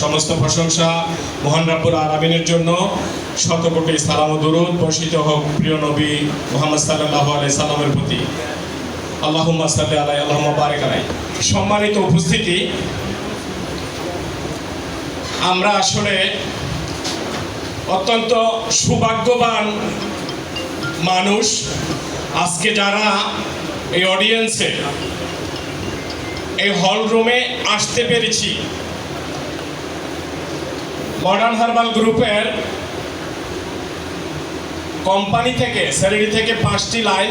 সমস্ত প্রশংসা আলামিনের জন্য। শত কোটি সালাম দুরূদ বর্ষিত হোক প্রিয় নবী মুহাম্মদ সাল্লাল্লাহু আলাইহি সাল্লামের প্রতি। আল্লাহুম্মা আলাইহি, আল্লাহুম্মা বারিক আলাইহি। সম্মানিত উপস্থিতি, আমরা আসলে অত্যন্ত সৌভাগ্যবান মানুষ। আজকে যারা এই অডিয়েন্সে এই হল রুমে আসতে পেরেছি। মডার্ন হার্বাল গ্রুপের কোম্পানি থেকে স্যালারি থেকে পাঁচটি লাইন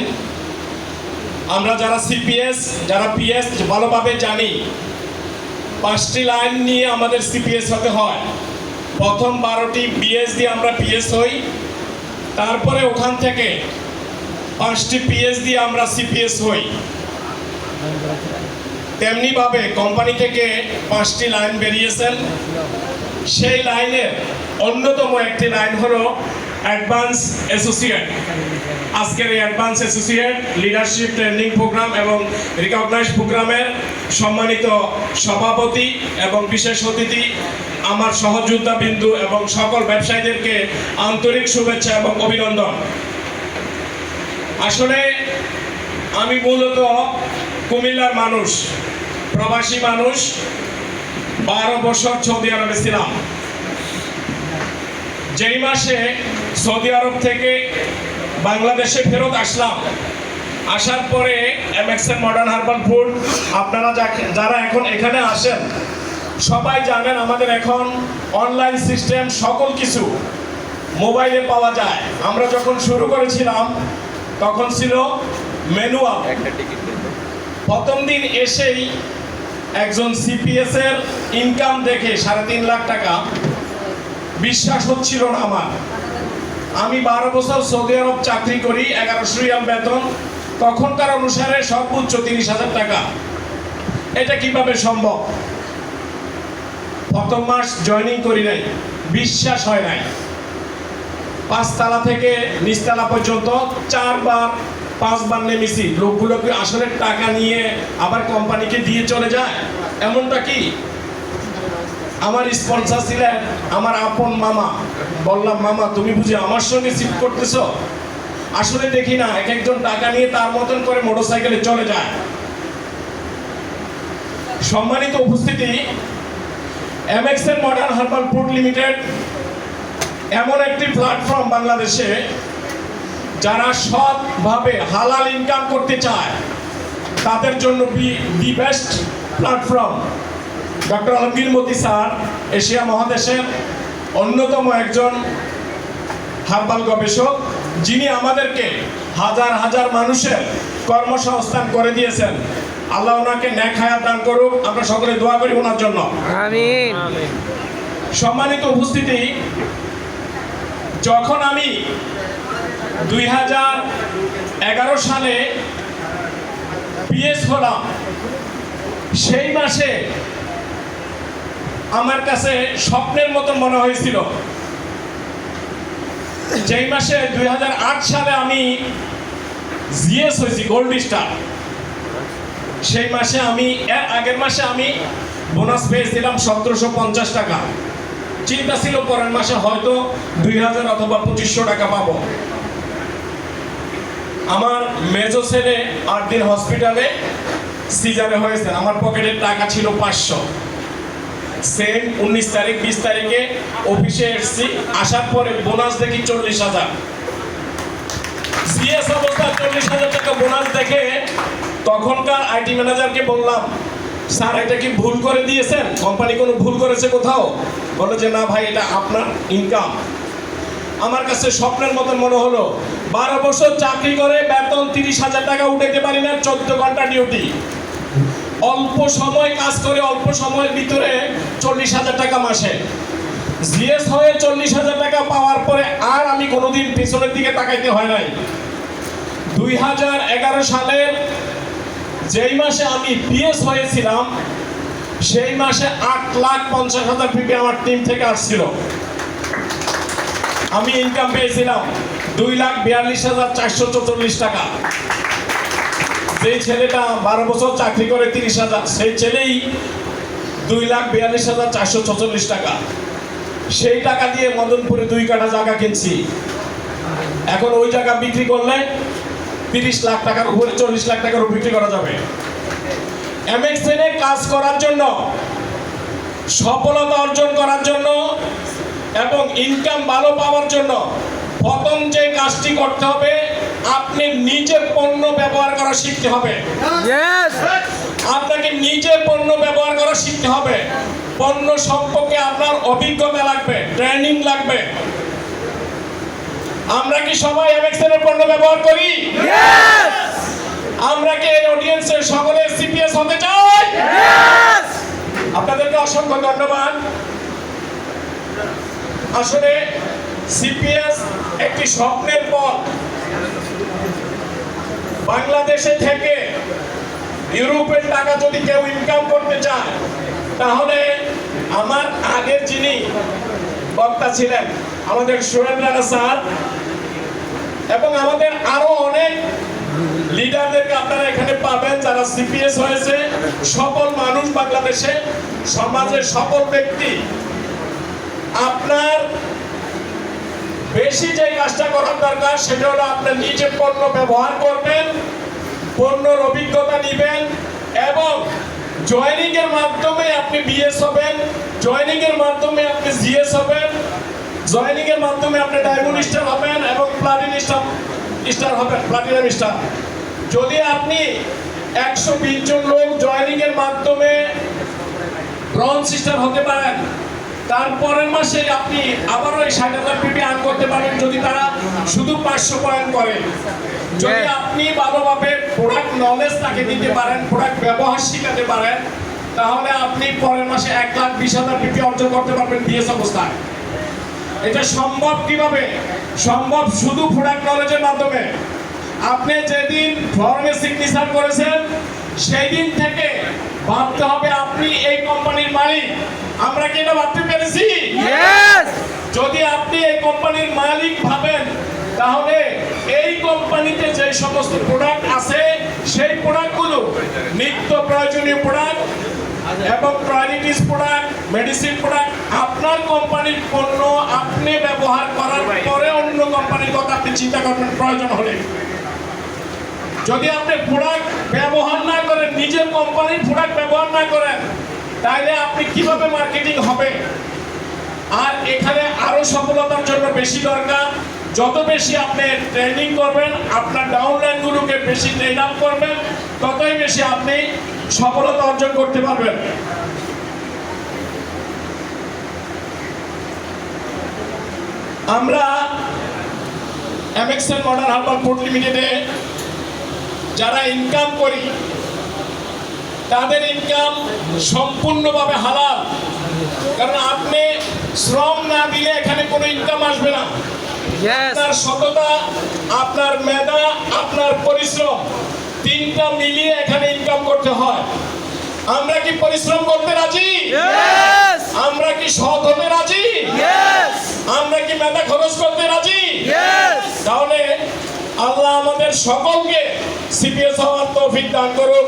আমরা যারা সিপিএস যারা পিএস ভালোভাবে জানি, পাঁচটি লাইন নিয়ে আমাদের সিপিএস হতে হয়। প্রথম বারোটি বিএস দিয়ে আমরা পিএস হই। তারপরে ওখান থেকে পাঁচটি পিএস দিয়ে আমরা সিপিএস হই। তেমনিভাবে কোম্পানি থেকে পাঁচটি লাইন বেরিয়েছেন। সেই লাইনের অন্যতম একটি লাইন হলো অ্যাডভান্স অ্যাসোসিয়েট। আজকের এই advance associate leadership training program এবং রিকগনাইজ প্রোগ্রামের সম্মানিত সভাপতি এবং বিশেষ অতিথি, আমার সহযোদ্ধা বিন্দু এবং সকল ব্যবসায়ীদেরকে আন্তরিক শুভেচ্ছা এবং অভিনন্দন। আসলে আমি মূলত কুমিল্লার মানুষ, প্রবাসী মানুষ, বারো বছর সৌদি আরবে ছিলাম। যেই মাসে সৌদি আরব থেকে বাংলাদেশে ফেরত আসলাম, আসার পরে এমএক্সএন মডার্ন হার্বাল ফুড আপনারা যারা এখন এখানে আসেন, সবাই জানেন আমাদের এখন অনলাইন সিস্টেম সকল কিছু মোবাইলে পাওয়া যায়। আমরা যখন শুরু করেছিলাম, তখন ছিল ম্যানুয়াল প্রথম দিন এসেই একজন সিপিএস এর ইনকাম দেখে সাড়ে তিন লাখ টাকা বিশ্বাস হচ্ছিল না আমার। আমি বারো বছর সৌদি আরব চাকরি করি, এগারোশো রিয়াল বেতন, তখনকার অনুসারে সর্বোচ্চ তিরিশ হাজার টাকা। এটা কীভাবে সম্ভব? প্রথম মাস জয়েনিং করি নাই, বিশ্বাস হয় নাই। পাঁচতলা থেকে নিচতলা পর্যন্ত চারবার পাঁচবার নেমেছি, লোকগুলোকে আসলে টাকা নিয়ে আবার কোম্পানিকে দিয়ে চলে যায়? এমনটা কি? আমার স্পন্সার ছিলেন আমার আপন মামা। বললাম, মামা, তুমি বুঝি আমার সঙ্গে সিট করতেছ? আসলে দেখি না, এক একজন টাকা নিয়ে তার মতন করে মোটরসাইকেলে চলে যায়। সম্মানিত উপস্থিতি MXN modern herbal food limited এমন একটি প্ল্যাটফর্ম বাংলাদেশে যারা সৎভাবে হালাল ইনকাম করতে চায় তাদের জন্য be the best platform doctor Alamgir Modi sir Asia মহাদেশের অন্যতম একজন হার্বাল গবেষক যিনি আমাদেরকে হাজার হাজার মানুষের কর্মসংস্থান করে দিয়েছেন। আল্লাহ ওনাকে ন্যাক হায়াত দান করুক। আমরা সকলে দোয়া করি ওনার জন্য। সম্মানিত উপস্থিতি যখন আমি দুই হাজার এগারো সালে পিএস হলাম। সেই মাসে আমার কাছে স্বপ্নের মতো মনে হয়েছিল। যেই মাসে দুই হাজার আট সালে আমি জিএস হয়েছি গোল্ড স্টার সেই মাসে আমি, এর আগের মাসে আমি বোনাস পেয়েছিলাম সতেরোশো পঞ্চাশ টাকা। চিন্তা ছিল পরের মাসে হয়তো দুই হাজার অথবা পঁচিশশো টাকা পাবো। আমার মেজো ছেলে আট দিন হসপিটালে সিজারে হয়েছে। আমার পকেটের টাকা ছিল পাঁচশো। সেম উনিশ তারিখ, বিশ তারিখে অফিসে এসেছি। আসার পরে বোনাস দেখি চল্লিশ হাজার। সিএস অবস্থা, চল্লিশ হাজার টাকা বোনাস দেখে তখনকার আইটি ম্যানেজারকে বললাম, স্যার, এটা কি ভুল করে দিয়েছেন? কোম্পানি কোনো ভুল করেছে কোথাও? বলে যে, না ভাই, এটা আপনার ইনকাম আমার কাছে স্বপ্নের মতন মনে হলো। বারো বছর চাকরি করে বেতন তিরিশ হাজার টাকা উঠাইতে পারি না, চোদ্দ ঘণ্টা ডিউটি। অল্প সময় কাজ করে অল্প সময়ের ভিতরে চল্লিশ হাজার টাকা মাসে। জিএস হয়ে চল্লিশ হাজার টাকা পাওয়ার পরে আর আমি কোনোদিন পিছনের দিকে তাকাইতে হয় নাই। দুই হাজার এগারো সালের যেই মাসে আমি পিএস হয়েছিলাম, সেই মাসে আট লাখ পঞ্চাশ হাজার পিপি আমার টিম থেকে আসছিল। আমি ইনকাম পেয়েছিলাম দুই লাখ বিয়াল্লিশ হাজার চারশো চৌচল্লিশ টাকা। যেই ছেলেটা বারো বছর চাকরি করে তিরিশ হাজার, সেই ছেলেই দুই লাখ বিয়াল্লিশ হাজার চারশো ছচল্লিশ টাকা। সেই টাকা দিয়ে মদনপুরে দুই কাঠা জায়গা কিনছি। এখন ওই জায়গা বিক্রি করলে তিরিশ লাখ টাকার উপরে চল্লিশ লাখ টাকার বিক্রি করা যাবে। এমএক্সএনে কাজ করার জন্য, সফলতা অর্জন করার জন্য এবং ইনকাম ভালো পাওয়ার জন্য প্রথম যে কাজটি করতে হবে আপনি নিজের পণ্য ব্যবহার করা শিখতে হবে। আপনাকে নিজে পণ্য ব্যবহার করা শিখতে হবে। পণ্য সম্পর্কে আপনার অভিজ্ঞতা লাগবে ট্রেনিং লাগবে। আমরা কি সবাই এমএক্সএল এর পণ্য ব্যবহার করি? আমরা কি এই অডিয়েন্সের সকলে সিপিএস হতে চাই? আপনাদেরকে অসংখ্য ধন্যবাদ। আসলে সিপিএস একটি স্বপ্নের পথ। বাংলাদেশে থেকে ইউরোপের টাকা যদি কেউ ইনকাম করতে চায়, তাহলে আমার আগের যিনি বক্তা ছিলেন, আমাদের সোহেল রানা স্যার, এবং আমাদের আরও অনেক লিডারদেরকে আপনারা এখানে পাবেন যারা সিপিএস হয়েছে। সকল মানুষ বাংলাদেশে, সমাজের সকল ব্যক্তি আপনার বেশি যে কাজটা করার দরকার, সেটা হলো আপনার নিজে পণ্য ব্যবহার করবেন, পণ্যর অভিজ্ঞতা নেবেন, এবং জয়েনিং এর মাধ্যমে আপনি বিএস হবেন জয়েনিং এর মাধ্যমে আপনি জিএস হবেন জয়েনিং এর মাধ্যমে আপনি ডায়মন্ড স্টার হবেন, এবং প্লাটিন স্টার স্টার হবেন প্লাটিনাম স্টার যদি আপনি একশো বিশ জন লোক জয়েনিং এর মাধ্যমে ব্রঞ্জ স্টার হতে পারেন তারপরের মাসে আপনি আবারও এই ষাট হাজার পিপি আর্ন করতে পারেন যদি তারা শুধু পাঁচশো পয়েন্ট করে যদি. আপনি ভালোভাবে প্রোডাক্ট নলেজ তাকে দিতে পারেন প্রোডাক্ট ব্যবহার শিখাতে পারেন তাহলে আপনি পরের মাসে এক লাখ বিশ হাজার পিপি অর্জন করতে পারবেন বিএস অবস্থায়। এটা সম্ভব কীভাবে? সম্ভব শুধু প্রোডাক্ট নলেজের মাধ্যমে। আপনি যেদিন ফর্মে সিগনেচার করেছেন সেই দিন থেকে ভাবতে হবে আপনি এই কোম্পানির মালিক। আমরা কি এটা ভাবতে পেরেছি! যদি আপনি এই কোম্পানির মালিক ভাবেন তাহলে এই কোম্পানিতে যে সমস্ত প্রোডাক্ট আছে সেই প্রোডাক্টগুলো নিত্য প্রয়োজনীয় প্রোডাক্ট এবং প্রায়োরিটিস প্রোডাক্ট মেডিসিন প্রোডাক্ট আপনার কোম্পানির পণ্য আপনি ব্যবহার করার পরে অন্য কোম্পানির কথা আপনি চিন্তা করবেন প্রয়োজন হলে। যদি আপনি প্রোডাক্ট ব্যবহার না করেন, নিজের কোম্পানির প্রোডাক্ট ব্যবহার না করেন তাহলে আপনি কীভাবে মার্কেটিং হবে? আর এখানে আরও সফলতার জন্য বেশি দরকার, যত বেশি আপনি ট্রেনিং করবেন, আপনার ডাউনলাইনগুলোকে বেশি ট্রেন আপ করবেন, ততই বেশি আপনি সফলতা অর্জন করতে পারবেন। আমরা এমএক্সএল মডার্ন হার্বাল ফুড লিমিটেডে যারা ইনকাম করি তাদের ইনকাম সম্পূর্ণভাবে হালাল কারণ আপনি শ্রম না দিলে এখানে কোনো ইনকাম আসবে না! আপনার সততা আপনার মেধা আপনার পরিশ্রম তিনটা মিলিয়ে এখানে ইনকাম করতে হয় আমরা কি পরিশ্রম করতে রাজি! আমরা কি সৎ হতে রাজি! আমরা কি মেধা খরচ করতে রাজি! তাহলে আল্লাহ আমাদের সকলকে সিপিএস হওয়ার তৌফিক দান করুক।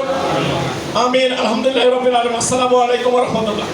আমিন। আলহামদুলিল্লাহ রবিল আলম আসসালামু আলাইকুম রহমতুল্লাহ।